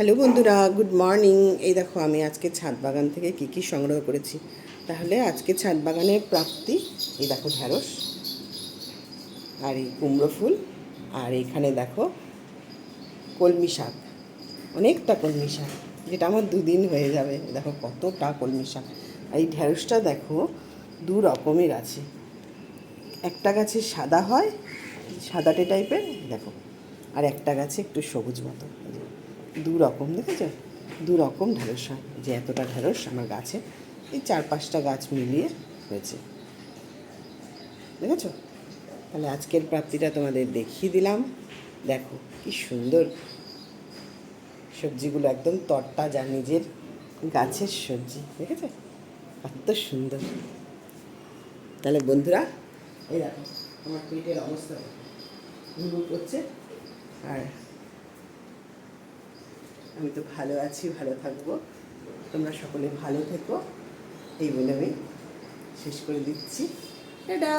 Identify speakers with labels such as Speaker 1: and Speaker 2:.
Speaker 1: Hello বন্ধুরা, good morning. এই দেখো, আমি আজকে ছাদ বাগান থেকে কী কী সংগ্রহ করেছি। তাহলে আজকে ছাদ বাগানের প্রাপ্তি, এই দেখো ঢ্যাঁড়স আর এই কুমড়ো ফুল আর এখানে দেখো কলমি শাক, অনেকটা কলমি শাক, যেটা আমার দুদিন হয়ে যাবে। দেখো কতটা কলমি শাক। আর এই ঢ্যাঁড়সটা দেখো দু রকমের আছে। একটা গাছে সাদা হয়, সাদাটে টাইপের দেখো। আর একটা গাছে একটু সবুজ মতো। দু রকম দেখেছ? দু রকম ঢেঁড়স হয়। যে এতটা ঢেঁড়স আমার গাছে, এই চার পাঁচটা গাছ মিলিয়ে হয়েছে। দেখেছ? তাহলে আজকের প্রাপ্তিটা তোমাদের দেখিয়ে দিলাম। দেখো, কি সুন্দর। সবজিগুলো একদম তরতাজা, নিজের গাছের সবজি, দেখেছ? এত সুন্দর। তাহলে বন্ধুরা, এই দেখো, আমার পেটের অবস্থা। করছে আর আমি তো ভালো আছি, ভালো থাকব। তোমরা সকলে ভালো থেকো। এই বলে আমি শেষ করে দিচ্ছি। এটা